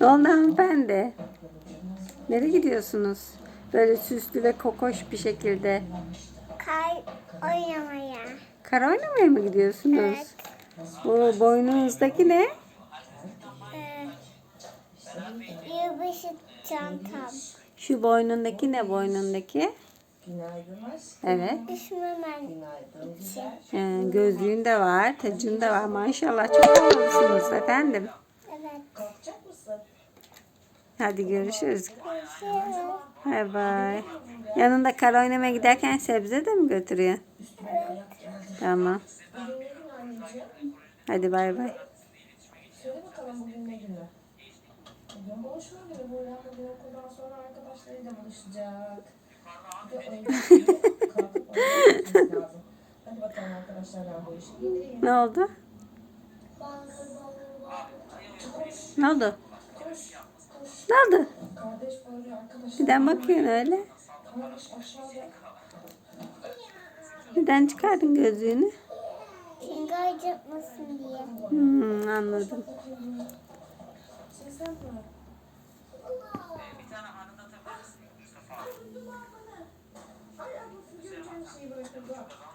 ne oldu hanımefendi? Nereye gidiyorsunuz? Böyle süslü ve kokoş bir şekilde. Kar oynamaya. Kar oynamaya mı gidiyorsunuz? Evet. Bu boynunuzdaki ne? Ee, yılbaşı çantam. Şu boynundaki ne boynundaki? Günaydın aşkım. Evet. Günaydın. Ee, gözlüğün de var, tacın da var. Maşallah çok havalısınız efendim. Evet. Kalkacak mısın? Hadi görüşürüz. Görüşürüz. Bay bay. Yanında kar oynamaya giderken sebze de mi götürüyor? Tamam. Gün anneciğim? Hadi bay bay. Söyle bakalım bugün ne günü? Bugün buluşma günü. Bu okuldan sonra arkadaşlarıyla buluşacak. Ne oldu? Ne oldu? Ne oldu? Neden bakıyorsun öyle? Neden çıkardın gözlüğünü? Çünkü acıtmasın diye. Hmm, anladım. see what I can do.